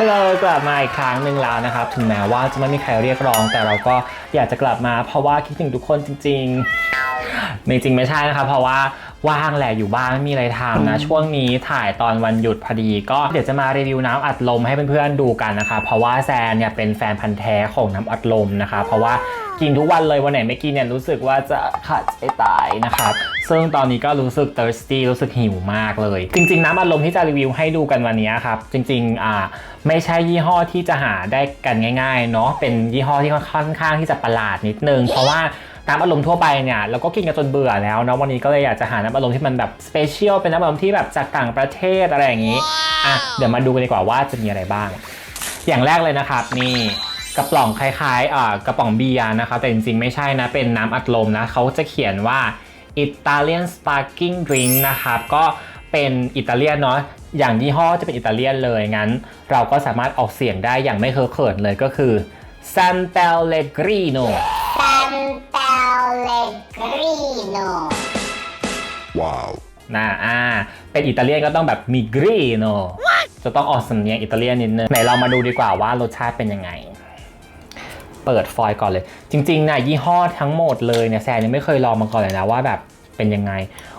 ฮัลโหลกลับมาอีกครั้งหนึ่งแล้วนะครับ ถึงแม้ว่าจะไม่มีใครเรียกร้อง แต่เราก็อยากจะกลับมาเพราะว่าคิดถึงทุกคนจริงๆจริงไม่ใช่นะครับเพราะว่า ว่างแหละอยู่บ้านไม่มีอะไรทำนะ ช่วงนี้ถ่ายตอนวันหยุดพอดีก็เดี๋ยวจะมารีวิวน้ำอัดลมให้เพื่อนๆดูกันนะคะ เพราะว่าแซนเนี่ยเป็นแฟนพันธ์แท้ของน้ำอัดลมนะคะ เพราะว่ากินทุกวันเลยวันไหนไม่กินเนี่ยรู้สึกว่าจะขาดใจตายนะครับซึ่งตอนนี้ก็รู้สึก thirsty รู้สึกหิวมากเลย จริง ๆ น้ำอัดลมที่จะรีวิวให้ดูกันวันนี้ครับ จริงๆอ่าไม่ใช่ยี่ห้อที่จะหาได้กันง่าย ๆ เนาะเป็นยี่ห้อที่ค่อนข้างที่จะประหลาดนิดนึง เพราะว่า น้ำอัดลมทั่วไปเนี่ยเราก็กินกันจนเบื่อแล้วเนาะวันนี้ก็เลยอยากจะหาน้ำอัดลมที่มันแบบสเปเชียลเป็นน้ำอัดลมที่แบบจากต่างประเทศอะไรอย่างนี้อะเดี๋ยวมาดูกันดีกว่าว่าจะมีอะไรบ้าง อย่างแรกเลยนะครับนี่กระป๋องคล้ายๆอ่ากระป๋องเบียร์นะครับแต่จริงๆไม่ใช่นะเป็นน้ำอัดลมนะเขาจะเขียนว่า Italian Sparkling Drink นะครับก็เป็นอิตาเลียนเนาะอย่างยี่ห้อจะเป็นอิตาเลียนเลยงั้น เราก็สามารถออกเสียงได้อย่างไม่เคอะเขินเลยก็คือ Sant'Allegrino Sant'Allegrino. ว้าวนะอ่า เป็นอิตาเลียนก็ต้องแบบมิกรีโนจะต้องออกสำเนียงอิตาเลียนนิดนึงไหนเรามาดูดีกว่าว่ารสชาติเป็นยังไง เปิดฟอยล์ก่อนเลย จริงๆนะยี่ห้อทั้งหมดเลยเนี่ยแซนยังไม่เคยลองมาก่อนเลยนะว่าแบบเป็นยังไง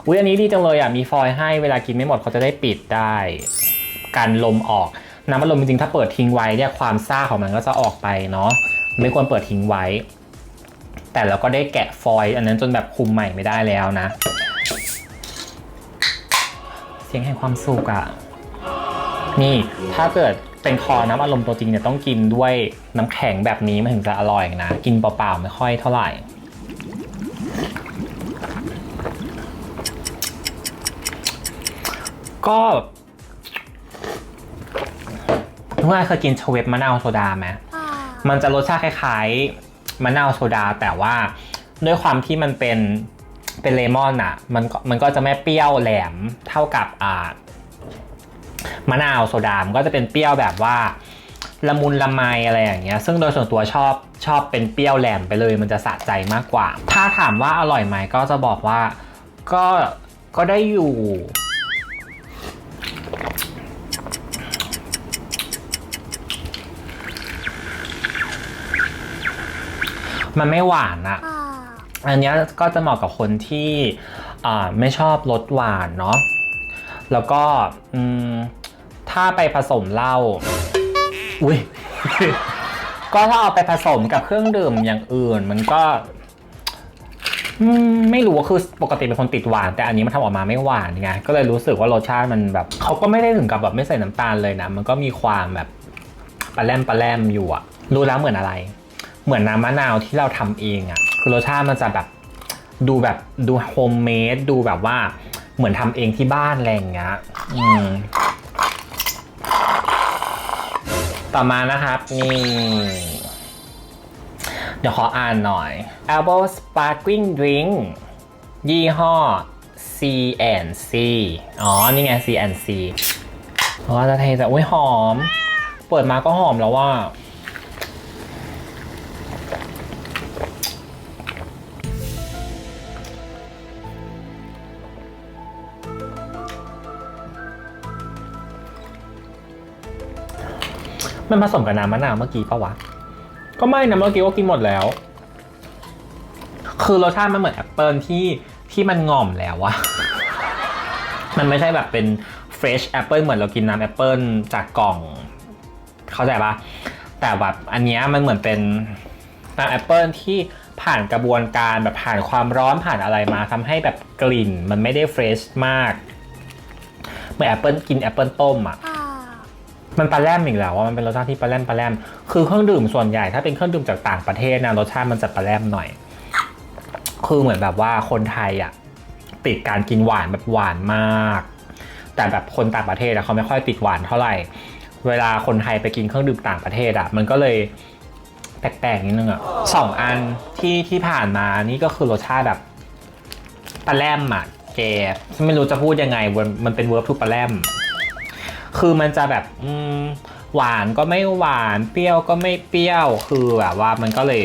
อุ้ยอันนี้ดีจังเลยอะ มีฟอยล์ให้เวลากินไม่หมดเขาจะได้ปิดได้กันลมออก น้ำมันลมจริงๆถ้าเปิดทิ้งไว้เนี่ยความซ่าของมันก็จะออกไปเนาะไม่ควรเปิดทิ้งไว้ แต่เราก็ได้แกะฟอยล์อันนั้นจนแบบคุมใหม่ไม่ได้แล้วนะ เสียงแห่งความสุขอะนี่ถ้าเกิดเป็นคอน้ำอารมณ์ตัวจริงเนี่ยต้องกินด้วยน้ำแข็งแบบนี้มันถึงจะอร่อยนะ กินเปล่าๆไม่ค่อยเท่าไหร่ ก็เมื่อเคยกินชเวฟมะนาวโซดาไหมมันจะรสชาติคล้ายๆ มะนาวโซดา แต่ว่าด้วยความที่มันเป็นเป็นเลมอนอะมันก็มันก็จะไม่เปรี้ยวแหลมเท่ากับอ่ามะนาวโซดา มันก็จะเป็นเปรี้ยวแบบว่าละมุนละไมอะไรอย่างเงี้ย ซึ่งโดยส่วนตัวชอบชอบเป็นเปรี้ยวแหลมไปเลย มันจะสะใจมากกว่า ถ้าถามว่าอร่อยไหมก็จะบอกว่าก็ก็ได้อยู่ มันไม่หวานอะอันเนี้ยก็จะเหมาะกับคนที่อ่าไม่ชอบรสหวานเนาะแล้วก็อืมถ้าไปผสมเหล้าอุ้ยก็ถ้าเอาไปผสมกับเครื่องดื่มอย่างอื่น มันก็อืมไม่รู้ว่าคือปกติเป็นคนติดหวาน แต่อันนี้มันทำออกมาไม่หวานไงก็เลยรู้สึกว่ารสชาติมันแบบเขาก็ไม่ได้ถึงกับแบบไม่ใส่น้ำตาลเลยนะ มันก็มีความแบบปลาแรมปลาแรมอยู่อะรู้แล้วเหมือนอะไร เหมือนน้ำมะนาวที่เราทำเองอะ่ะคือรสชาติมันจะแบบดูแบบดูโฮมเมดดูแบบว่าเหมือนทำเองที่บ้านอะไรอย่างเงี้ยอืมต่อมานะครับนี่เดี๋ยวขออ่านหน่อย Apple Sparkling Drink ยี่ห้อ C&C อ๋อ นี่ไง C&C เพราะว่าจะเทแต่อุ้ยหอม เปิดมาก็หอมแล้วว่า มันผสมกับน้ำมะนาวเมื่อกี้ปะวะ ก็ไม่นะเมื่อกี้ก็กินหมดแล้ว คือรสชาติมันเหมือนแอปเปิลที่ที่มันง่อมแล้วอะมันไม่ใช่แบบเป็นเฟรชแอปเปิลเหมือนเรากินน้ำแอปเปิลจากกล่อง เข้าใจปะแต่แบบอันนี้มันเหมือนเป็นน้ำแอปเปิลที่ผ่านกระบวนการแบบผ่านความร้อนผ่านอะไรมาทำให้แบบกลิ่นมันไม่ได้เฟรชมากเหมือนแอปเปิลกินแอปเปิลต้มอะ มันปลาแรมอีกแล้วว่ามันเป็นรสชาติที่ปลาแรมปลาแรมคือเครื่องดื่มส่วนใหญ่ถ้าเป็นเครื่องดื่มจากต่างประเทศนะรสชาติมันจะปลาแรมหน่อย คือเหมือนแบบว่าคนไทยอะติดการกินหวานแบบหวานมาก แต่แบบคนต่างประเทศอะเขาไม่ค่อยติดหวานเท่าไหร่ เวลาคนไทยไปกินเครื่องดื่มต่างประเทศอะมันก็เลยแปลกๆนิดนึงอะสองอันที่ที่ผ่านมานี่ก็คือรสชาติแบบปลาแรมอะแกไม่รู้จะพูดยังไงมันมันเป็นเวิร์บทูปลาแรม คือมันจะแบบอืมหวานก็ไม่หวานเปรี้ยวก็ไม่เปรี้ยวคือแบบว่ามันก็เลย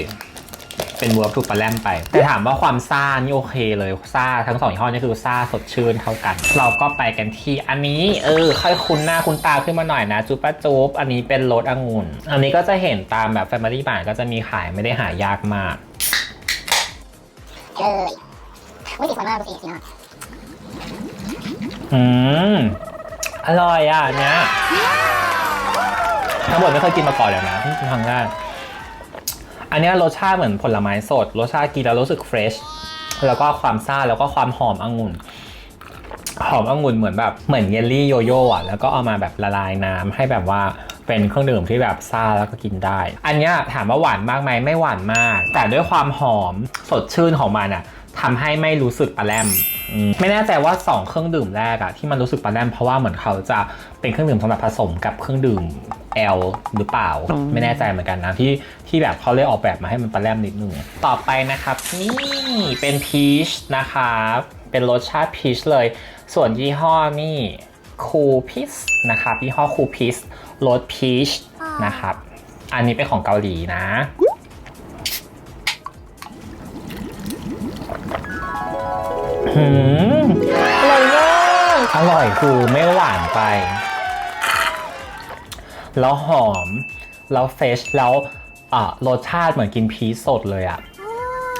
เป็นเวิร์บถูกปลาแรมไป แต่ถามว่าความซ่านี่โอเคเลยซ่าทั้งสองยี่ห้อนี่คือซ่าสดชื่นเท่ากัน เราก็ไปกันที่อันนี้เออค่อยคุ้นหน้าคุ้นตาขึ้นมาหน่อยนะจุ๊บปะจุ๊บอันนี้เป็นรสองุ่น อันนี้ก็จะเห็นตามแบบ Family Mart ก็จะมีขายไม่ได้หายากมากเลยไม่ติดคนมากดูสิสินะอืม อร่อยอะอันเนี้ยทั้งหมดไม่เคยกินมาก่อนเลยนะเพิ่งกินครั้งแรกอันเนี้ยรสชาติเหมือนผลไม้สด รสชาติกินแล้วรู้สึกเฟรช แล้วก็ความซ่าแล้วก็ความหอมองุ่น หอมองุ่นเหมือนแบบเหมือนเยลลี่โยโย่อะแล้วก็เอามาแบบละลายน้ำให้แบบว่าเป็นเครื่องดื่มที่แบบซ่าแล้วก็กินได้ อันเนี้ยถามว่าหวานมากไหมไม่หวานมาก แต่ด้วยความหอมสดชื่นของมันอะ ทำให้ไม่รู้สึกปลาแรมอืมไม่แน่ใจว่า 2 เครื่องดื่มแรกอะที่มันรู้สึกปลาแรมเพราะว่าเหมือนเขาจะเป็นเครื่องดื่มสำหรับผสมกับเครื่องดื่ม L หรือเปล่า ไม่แน่ใจเหมือนกันนะที่ที่แบบเขาเลยออกแบบมาให้มันปลาแรมนิดนึงต่อไปนะครับนี่เป็นพีชนะครับเป็นรสชาติพีชเลย ส่วนยี่ห้อนี่คูพิสนะครับยี่ห้อคูพิสรสพีชนะครับอันนี้เป็นของเกาหลีนะ หืมอร่อยมากอร่อยคือไม่หวานไป แล้วหอม แล้วเฟชแล้วอ่ารสชาติเหมือนกินพีชสดเลยอะ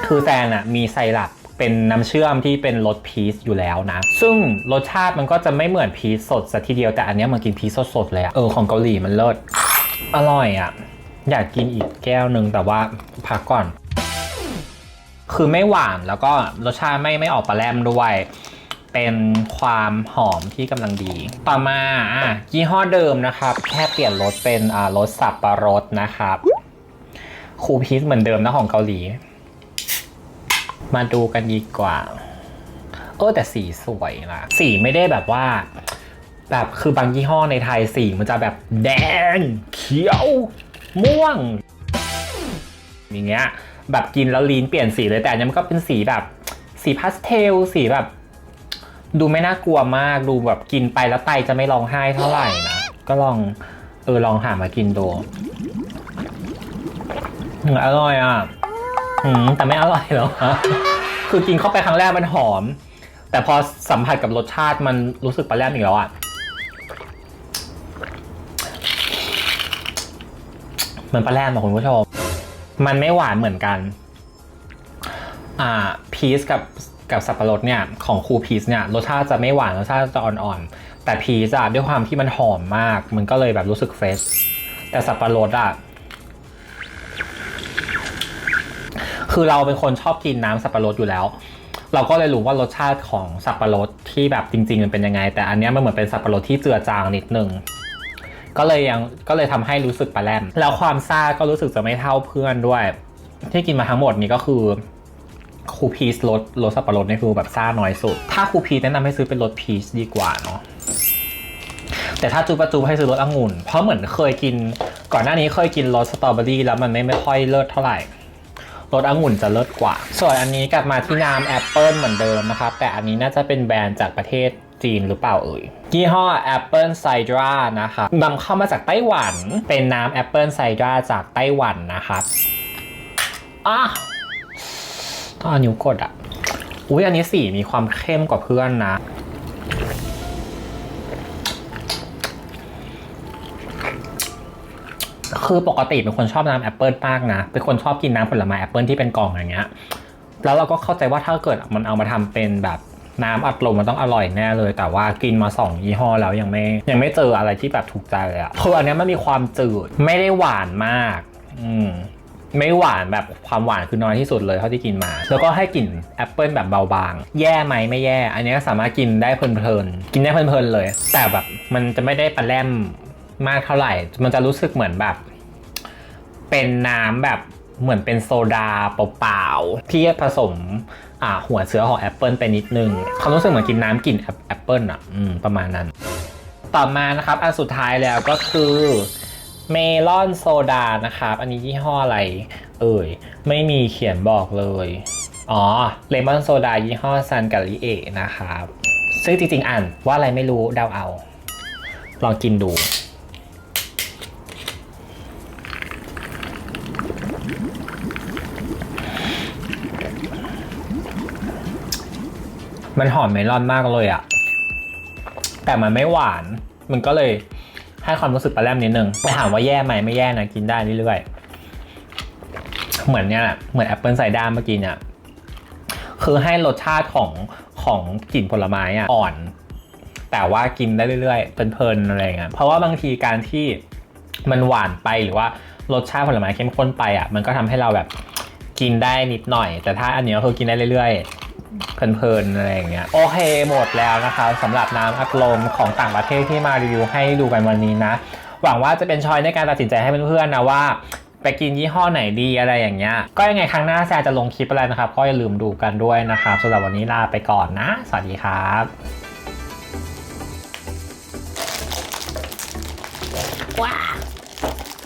คือแซนอะมีไซรัปเป็นน้ำเชื่อมที่เป็นรสพีชอยู่แล้วนะ ซึ่งรสชาติมันก็จะไม่เหมือนพีชสดสัทีเดียวแต่อันนี้มันกินพีชสดๆเลยอะเออของเกาหลีมันเลิศอร่อยอะอยากกินอีกแก้วหนึ่งแต่ว่าพักก่อน คือไม่หวานแล้วก็รสชาติไม่ไม่ออกปลาแรมด้วย เป็นความหอมที่กำลังดี ต่อมาอะยี่ห้อเดิมนะครับ แค่เปลี่ยนรสเป็นอ่ารสสับปะรดนะครับคูพีชเหมือนเดิมนะของเกาหลี มาดูกันดีกว่า เออแต่สีสวยนะสีไม่ได้แบบว่า แบบคือบางยี่ห้อในไทยสีมันจะแบบแดง เขียว ม่วง อย่างเงี้ย แบบกินแล้วลิ้นเปลี่ยนสีเลยแต่อันเนี้ยมันก็เป็นสีแบบสีพาสเทลสีแบบ ดูไม่น่ากลัวมากดูแบบกินไปแล้วไตจะไม่ร้องไห้เท่าไหร่นะก็ลองเออลองหามากินดูอร่อยอะอืมแต่ไม่อร่อยหรอกฮะคือกินเข้าไปครั้งแรกมันหอม แต่พอสัมผัสกับรสชาติมันรู้สึกปลาแรมอีกแล้วอะเหมือนปลาแรมอะคุณผู้ชม มันไม่หวานเหมือนกัน อ่าพีชกับกับสับปะรดเนี่ยของครูพีชเนี่ยรสชาติจะไม่หวานรสชาติจะอ่อนๆ แต่พีชอะด้วยความที่มันหอมมาก มันก็เลยแบบรู้สึกเฟรชแต่สับปะรดอะคือเราเป็นคนชอบกินน้ำสับปะรดอยู่แล้ว เราก็เลยรู้ว่ารสชาติของสับปะรดที่แบบจริง ๆ มันเป็นยังไง แต่อันนี้มันเหมือนเป็นสับปะรดที่เจือจางนิดนึง ก็เลยยังก็เลยทำให้รู้สึกปลาแรมแล้วความซ่าก็รู้สึกจะไม่เท่าเพื่อนด้วย ที่กินมาทั้งหมดนี้ก็คือคูพีชรสรสสับปะรดนี่คือแบบซ่าน้อยสุด ถ้าคูพีชแนะนำให้ซื้อเป็นรสพีชดีกว่าเนาะแต่ถ้าจูปะจูให้ซื้อรสองุ่น เพราะเหมือนเคยกิน ก่อนหน้านี้เคยกินรสสตรอเบอรี่แล้วมันไม่ไม่ค่อยเลิศเท่าไหร่ รสองุ่นจะเลิศกว่า ส่วนอันนี้กลับมาที่น้ำแอปเปิลเหมือนเดิมนะครับ แต่อันนี้น่าจะเป็นแบรนด์จากประเทศจีนหรือเปล่าเอ่ยยี่ห้อ Apple Cider นะครับนำเข้ามาจากไต้หวัน เป็นน้ำ Apple Cider จากไต้หวันนะครับอะต้องเอานิ้วกดอะ อุ้ยอันนี้สีมีความเข้มกว่าเพื่อนนะ คือปกติเป็นคนชอบน้ำแอปเปิลมากนะ เป็นคนชอบกินน้ำผลไม้แอปเปิลที่เป็นกล่องอย่างเงี้ย แล้วเราก็เข้าใจว่าถ้าเกิดมันเอามาทำเป็นแบบน้ำอัดลมมันต้องอร่อยแน่เลย แต่ว่ากินมาสองยี่ห้อแล้วยังไม่ยังไม่เจออะไรที่แบบถูกใจเลยอะคืออันนี้มันมีความจืดไม่ได้หวานมาก อืมไม่หวานแบบความหวานคือน้อยที่สุดเลยเท่าที่กินมา แล้วก็ให้กลิ่นแอปเปิลแบบเบาบาง แย่ไหมไม่แย่ อันนี้สามารถกินได้เพลินๆ กินได้เพลินๆเลย แต่แบบมันจะไม่ได้ปลาแรม มากเท่าไหร่ มันจะรู้สึกเหมือนแบบ เป็นน้ำแบบเหมือนเป็นโซดาเปล่าๆที่ผสมหัวเชื้อขอแอปเปิลไปนิดนึงเขามรู้สึกเหมือนกินน้ำกลิ่นแอปเปิลอะอประมาณนั้น ต่อมานะครับ อันสุดท้ายแล้วก็คือเมลอนโซดานะครับ อันนี้ยี่ห้ออะไร เอ่ย ไม่มีเขียนบอกเลย อ๋อ เลมอนโซดายี่ห้อซันกาลิเอนะครับ ซึ่งจริงๆ อ่านว่าอะไรไม่รู้เดาเอา ลองกินดู มันหอมเมลอนมากเลยอะแต่มันไม่หวาน มันก็เลยให้ความรู้สึกปลาแรมนิดนึงไม่ถามว่าแย่ไหมไม่แย่นะกินได้เรื่อยๆ เหมือนเนี่ยแหละเหมือนแอปเปิลไซด้าเมื่อกี้เนี่ยคือให้รสชาติของของกลิ่นผลไม้อะอ่อน แต่ว่ากินได้เรื่อยๆเพลินๆอะไรเงี้ยเพราะว่าบางทีการที่มันหวานไปหรือว่ารสชาติผลไม้เข้มข้นไปอะมันก็ทำให้เราแบบกินได้นิดหน่อย แต่ถ้าอันนี้ยคือกินได้เรื่อยๆ เพลินๆอะไรอย่างเงี้ยโอเคหมดแล้วนะคะสำหรับน้ำอัดลมของต่างประเทศที่มารีวิวให้ดูกันวันนี้นะ หวังว่าจะเป็นช้อยในการตัดสินใจให้เพื่อนๆนะว่าไปกินยี่ห้อไหนดีอะไรอย่างเงี้ย ก็ยังไงครั้งหน้าแซจะลงคลิปอะไรนะครับ ก็อย่าลืมดูกันด้วยนะครับสำหรับวันนี้ลาไปก่อนนะ สวัสดีครับว้า